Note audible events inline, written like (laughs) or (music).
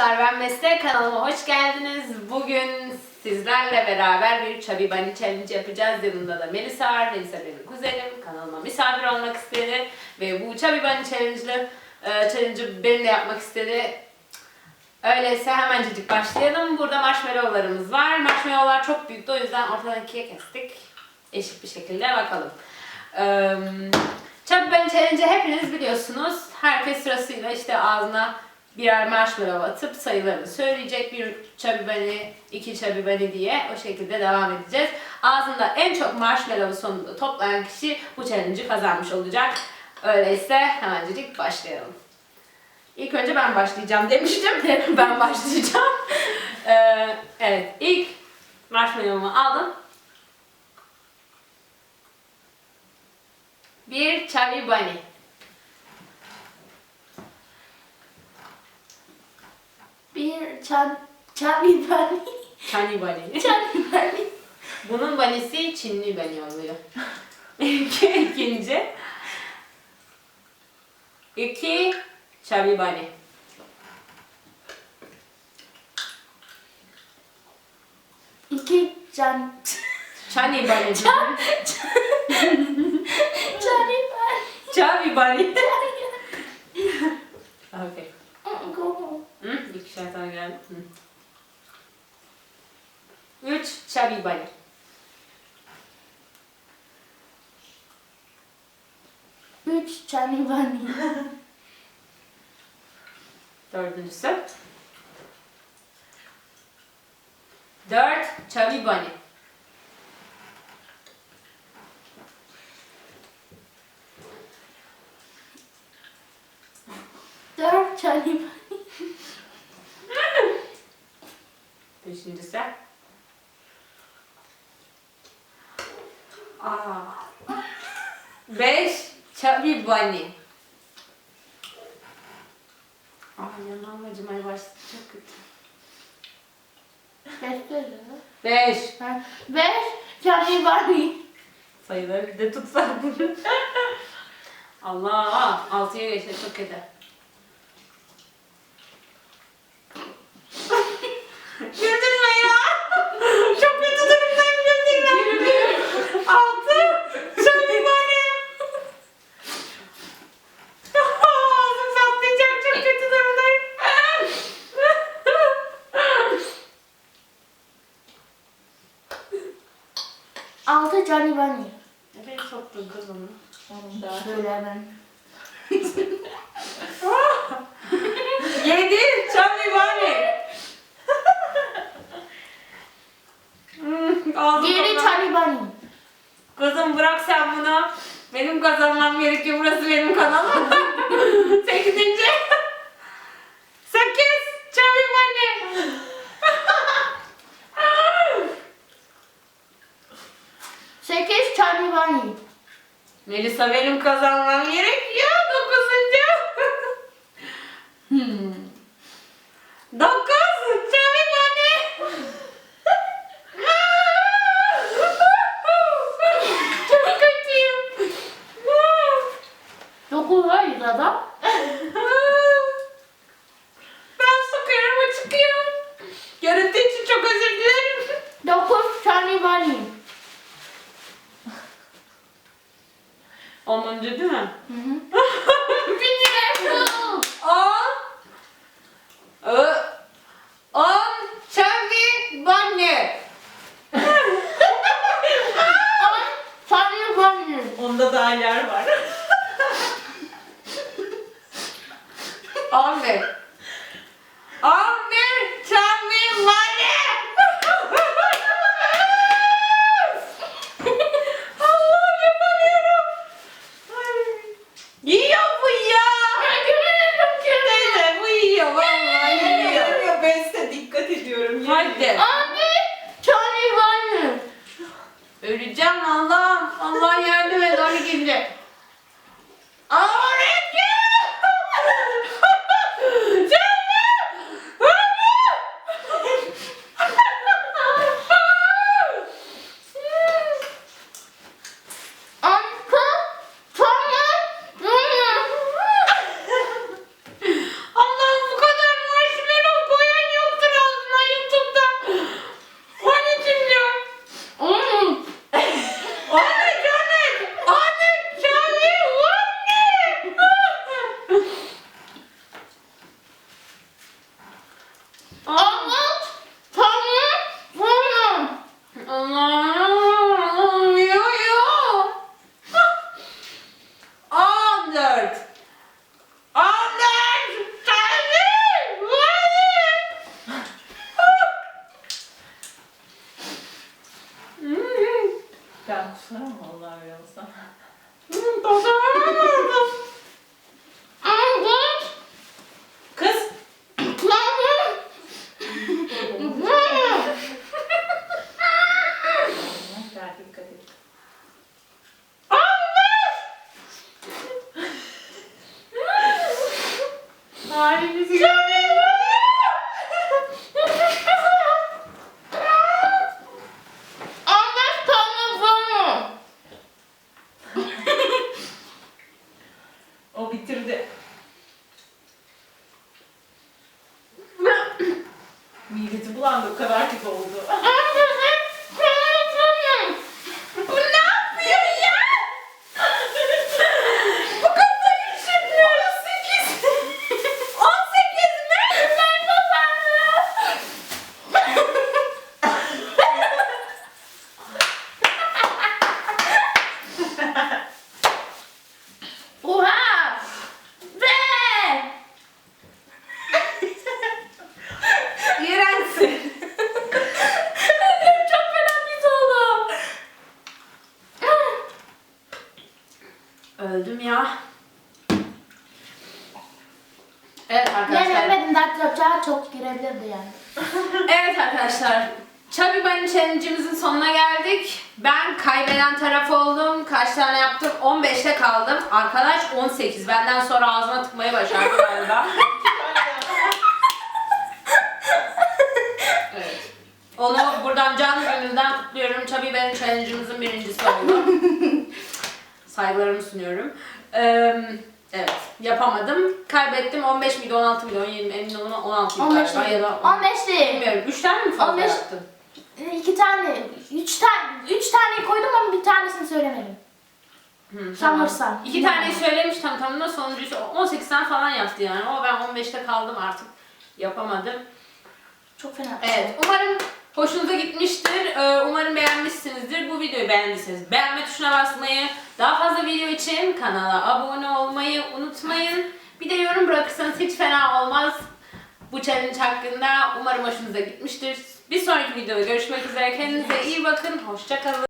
arkadaşlar ben Mesle kanalıma hoş geldiniz. Bugün sizlerle beraber bir Bunny Challenge yapacağız. Yanımda da Melisa var. Melisa benim kuzenim. Kanalıma misafir olmak istedi. Ve bu Challenge'ı e, challenge'ı benimle yapmak istedi. Öyleyse hemencecik başlayalım. Burada marshmallowlarımız var. Marshmallowlar çok büyüktü o yüzden ortadan ikiye kestik. Eşit bir şekilde bakalım. Bunny Challenge'ı hepiniz biliyorsunuz. Herkes sırasıyla işte ağzına birer marshmallow atıp sayılarını söyleyecek. Bir Bunny, iki Bunny diye o şekilde devam edeceğiz. Ağzında en çok marshmallow sonunda toplayan kişi bu challenge'ı kazanmış olacak. Öyleyse hemencecik başlayalım. İlk önce ben başlayacağım demiştim de (laughs) ben başlayacağım. Ee, evet ilk marshmallow'umu aldım. Bir Chubby Bir çan çabi bani. Chubby Bunny. Çabi bani. Bunun banisi Çinli bani oluyor. (laughs) İki, ikinci. İki Chubby Bunny. İki can Chani Bunny. çan çabi bani. Chubby Bunny. okay. İkişer tane geldi. Hı. Üç çabi bani. (laughs) Dördüncüsü. Dört Chubby Bunny. Dört çabi bani. Beşincisi. Aa. Beş Chubby Bunny. Aa yanağım acımaya başladı. Çok kötü. Beş dedi. Beş. Ha, Beş çabi bani. Sayıları bir de tutsak bunu. (laughs) Allah. Altıya geçti. Çok kötü. Güldürme ya. Çok kötü durumdayım güldürme. Altı. Chubby Bunny. Ağzım patlayacak. Çok kötü durumdayım. Çabi bani. Nereye soktun kız onu? Şöyle ben. (laughs) Yedi Chubby Bunny. Ağzım patladı. çabi bani. Kızım bırak sen bunu. Benim kazanmam gerekiyor. Burası benim kanalım. (laughs) Sekizinci. Sekiz. Chubby Bunny. Sekiz çabi bani. Melisa benim kazanmam gerekiyor. Dokuzuncu. hmm. Dokuz. Chubby Bunny. Çok kötüyüm. Dokuz hayır adam. ben sokuyorum o çıkıyor. Görüntü için çok özür dilerim. Dokuz çabi bani. Onuncu değil mi? Hı hı. Bilmiyorum. On. Ö. On. Chubby Bunny. On çabi bani. Onda daha yer var. On bir. On bir Chubby Bunny. Allah yapamıyorum. Ay. Yiyor bu ya. Teyze bu yiyor vallahi yiyor. Ya ben size ediyorum. Hadi. Abi çabi bani. Öleceğim Allah. Allah yardım et onu gidecek. Oraya Ben kusarım vallahi öyle olsa. Öldüm ya. Evet arkadaşlar. Yenemedim dert yapacağı çok girebilirdi yani. (laughs) Evet arkadaşlar. Chubby Bunny Challenge'ımızın sonuna geldik. Ben kaybeden taraf oldum. Kaç tane yaptım? 15'te kaldım. Arkadaş 18. Benden sonra ağzına tıkmayı başardı galiba. (laughs) evet. Onu buradan canlı gönülden kutluyorum. Chubby Bunny Challenge'ımızın birincisi oldu. (laughs) Saygılarımı sunuyorum. Ee, evet. Yapamadım. Kaybettim. 15 miydi? 16 mıydı? 17 emin olun 16 mıydı 15 galiba ya da 15 değil. Bilmiyorum. 3 tane mi fazla 15 yaptın? İki tane, üç tane, üç tane koydum ama bir tanesini söylemedim. Hı, Sanırsam. İki taneyi söylemiş tam tamına sonuncusu 18 tane falan yaptı yani. Ama ben 15'te kaldım artık. Yapamadım. Çok fena. Evet. Umarım hoşunuza gitmiştir. Ee, Umarım beğenmişsinizdir. Bu videoyu beğendiyseniz beğenme tuşuna basmayı, daha fazla video için kanala abone olmayı unutmayın. Bir de yorum bırakırsanız hiç fena olmaz. Bu challenge hakkında umarım hoşunuza gitmiştir. Bir sonraki videoda görüşmek üzere. Kendinize iyi bakın. Hoşçakalın.